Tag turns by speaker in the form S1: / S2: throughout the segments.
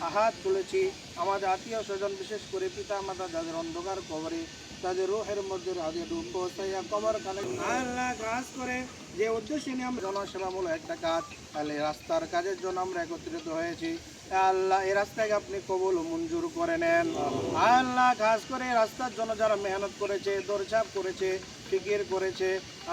S1: আহাত তুলেছি। আমাদের আত্মীয় স্বজন, বিশেষ করে পিতা মাতা, যাদের অন্ধকার কবরে, তাদের রোহের মধ্যে পৌঁছাইয়া কবর কালে আল্লাহ কাজ করে। যে উদ্দেশ্যে নিয়ে আমরা জনসেবামূলক একটা কাজ, তাহলে রাস্তার কাজের জন্য আমরা একত্রিত হয়েছি। আল্লাহ, এই রাস্তাকে আপনি কবুল মঞ্জুর করে নেন। আল্লাহ কাজ করে রাস্তার জন্য যারা মেহনত করেছে দরচাপ করেছে, ফিকির করেছে,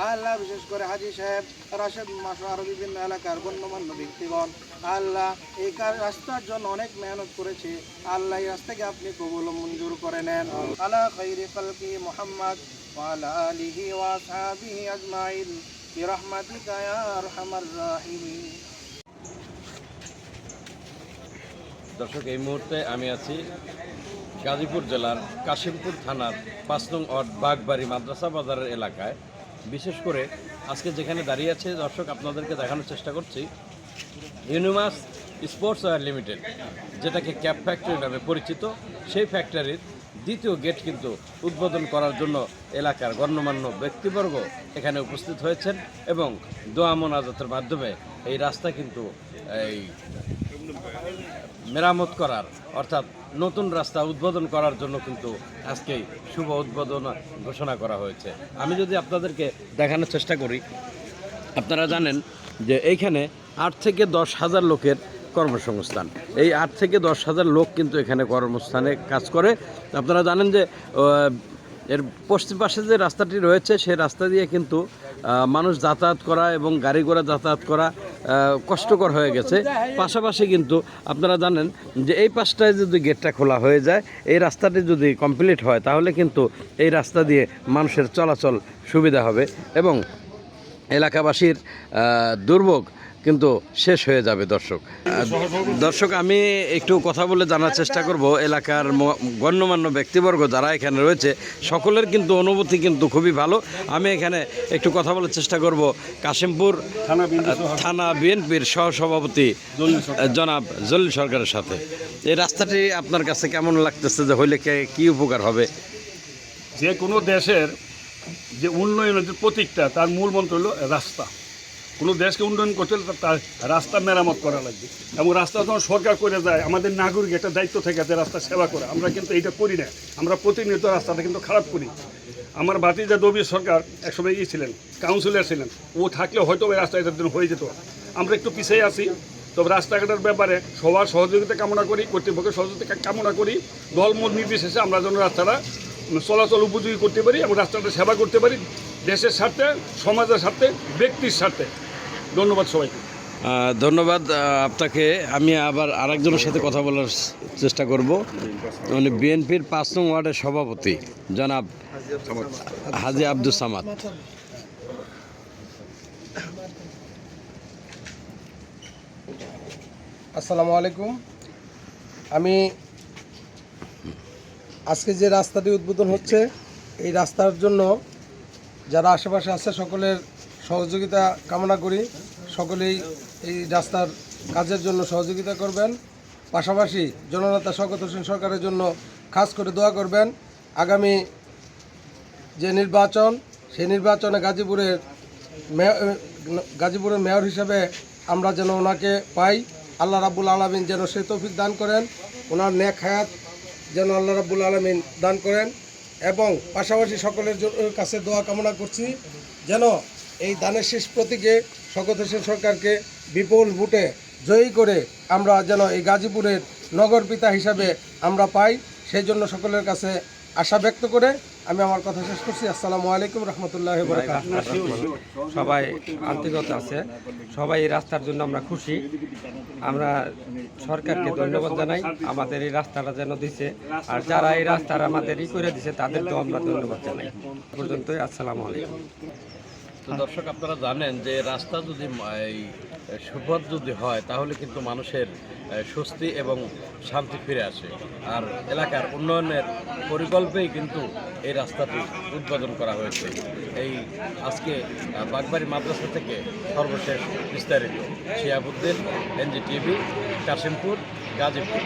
S1: আল্লাহ বিশেষ করে হাজি সাহেব, রাশেদ মাসা আরও বিভিন্ন এলাকার গণ্যমান্য ব্যক্তিগণ, আল্লাহ এই রাস্তার জন্য অনেক মেহনত করেছে, আল্লাহ এই রাস্তাকে আপনি কবুল মঞ্জুর করে নেন। আলা খৈরি খালকি মোহাম্মদ বিরহমাতিকা ইয়া আরহামার
S2: দর্শক, এই মুহূর্তে আমি আছি গাজীপুর জেলার কাশিমপুর থানার পাঁচ নং ওয়ার্ড বাগবাড়ি মাদ্রাসা বাজারের এলাকায়। বিশেষ করে আজকে যেখানে দাঁড়িয়ে আছে, দর্শক, আপনাদেরকে দেখানোর চেষ্টা করছি। ইউনিমাস স্পোর্টস ওয়ার লিমিটেড যেটাকে ক্যাপ ফ্যাক্টরি নামে পরিচিত, সেই ফ্যাক্টরির দ্বিতীয় গেট কিন্তু উদ্বোধন করার জন্য এলাকার গণ্যমান্য ব্যক্তিবর্গ এখানে উপস্থিত হয়েছেন এবং দোয়া মোনাজাতের মাধ্যমে এই রাস্তা কিন্তু এই মেরামত করার, অর্থাৎ নতুন রাস্তা উদ্বোধন করার জন্য কিন্তু আজকেই শুভ উদ্বোধন ঘোষণা করা হয়েছে। আমি যদি আপনাদেরকে দেখানোর চেষ্টা করি, আপনারা জানেন যে এইখানে আট থেকে দশ হাজার লোকের কর্মসংস্থান। এই আট থেকে দশ হাজার লোক কিন্তু এখানে কর্মস্থানে কাজ করে। আপনারা জানেন যে এর পশ্চিম পাশে যে রাস্তাটি রয়েছে, সেই রাস্তা দিয়ে কিন্তু মানুষ যাতায়াত করা এবং গাড়ি ঘোড়া যাতায়াত করা কষ্টকর হয়ে গেছে। পাশাপাশি কিন্তু আপনারা জানেন যে এই পাশটায় যদি গেটটা খোলা হয়ে যায়, এই রাস্তাটি যদি কমপ্লিট হয়, তাহলে কিন্তু এই রাস্তা দিয়ে মানুষের চলাচল সুবিধা হবে এবং এলাকাবাসীর দুর্ভোগ কিন্তু শেষ হয়ে যাবে দর্শক। দর্শক আমি একটু কথা বলে জানার চেষ্টা করব। এলাকার গণ্যমান্য ব্যক্তিবর্গ যারা এখানে রয়েছে সকলের কিন্তু অনুভূতি কিন্তু খুবই ভালো। আমি এখানে একটু কথা বলার চেষ্টা করব কাশিমপুর থানা বিএনপির সহসভাপতি জনাব জলিল সরকারের সাথে। এই রাস্তাটি আপনার কাছে কেমন লাগতেছে যে হইলে কে- কি উপকার হবে?
S3: যে কোনো দেশের যে উন্নয়নের যে প্রতীকটা তার মূল মন্ত্র হলো রাস্তা। কোনো দেশকে উন্নয়ন করতে হলে তার রাস্তা মেরামত করা লাগবে। এবং রাস্তা যখন সরকার করে যায়, আমাদের নাগরিক একটা দায়িত্ব থেকে যে রাস্তা সেবা করে। আমরা কিন্তু এইটা করি না। আমরা প্রতিনিয়ত রাস্তাটা কিন্তু খারাপ করি। আমার বাতিজা দবির সরকার একসময় ই ছিলেন কাউন্সিলর ছিলেন। ও থাকলে হয়তো ওই রাস্তা এটার জন্য হয়ে যেত। আমরা একটু পিছিয়ে আছি। তবে রাস্তাঘাটের ব্যাপারে সবার সহযোগিতা কামনা করি, কর্তৃপক্ষের সহযোগিতা কামনা করি। দলমত নির্বিশেষে আমরা যেন রাস্তাটা চলাচল উপযোগী করতে পারি এবং রাস্তাটা সেবা করতে পারি। দেশের স্বার্থে, সমাজের স্বার্থে, ব্যক্তির স্বার্থে। ধন্যবাদ সবাইকে।
S2: ধন্যবাদ আপনাকে। আমি আবার আরেকজনের সাথে কথা বলার চেষ্টা করব। উনি বিএনপির পাঁচ নং ওয়ার্ডের সভাপতি জনাব হাজি আব্দুল সামাদ।
S4: আসসালামু আলাইকুম। আমি আজকে যে রাস্তাটি উদ্বোধন হচ্ছে এই রাস্তার জন্য যারা আশেপাশে আছে সকলের সহযোগিতা কামনা করি। সকলেই এই রাস্তার কাজের জন্য সহযোগিতা করবেন। পাশাপাশি জননেতা শওকত হোসেন সরকারের জন্য খাস করে দোয়া করবেন। আগামী যে নির্বাচন, সেই নির্বাচনে গাজীপুরের গাজীপুরের মেয়র হিসেবে আমরা যেন ওনাকে পাই। আল্লাহ রাব্বুল আলমিন যেন সে তৌফিক দান করেন। ওনার নেক হায়াত যেন আল্লাহ রাব্বুল আলমিন দান করেন। এবং পাশাপাশি সকলের কাছে দোয়া কামনা করছি। যেন এই দানের শেষ প্রতীকে শকত হোসেন সরকারকে বিপুল ভোটে জয়ী করে আমরা যেন এই গাজীপুরের নগর পিতা হিসাবে আমরা পাই, সেই জন্য সকলের কাছে আশা ব্যক্ত করে আমি আমার কথা শেষ করছি। আসসালামু আলাইকুম রহমতুল্লাহ
S5: সবাই আন্তরিকতা আছে, সবাই এই রাস্তার জন্য আমরা খুশি। আমরা সরকারকে ধন্যবাদ জানাই, আমাদের এই রাস্তাটা যেন দিছে। আর যারা এই রাস্তার আমাদের ই করে দিছে, তাদেরকেও আমরা ধন্যবাদ জানাই। পর্যন্তই, আসসালামু আলাইকুম।
S2: তো দর্শক, আপনারা জানেন যে রাস্তা যদি সুপথ যদি হয়, তাহলে কিন্তু মানুষের স্বস্তি এবং শান্তি ফিরে আসে। আর এলাকার উন্নয়নের পরিকল্পেই কিন্তু এই রাস্তাটি উদ্বোধন করা হয়েছে। এই আজকে বাগবাড়ি মাদ্রাসা থেকে সর্বশেষ বিস্তারিত। শিয়াবুদ্দিন, এনজিটিভি, কাশিমপুর, গাজীপুর।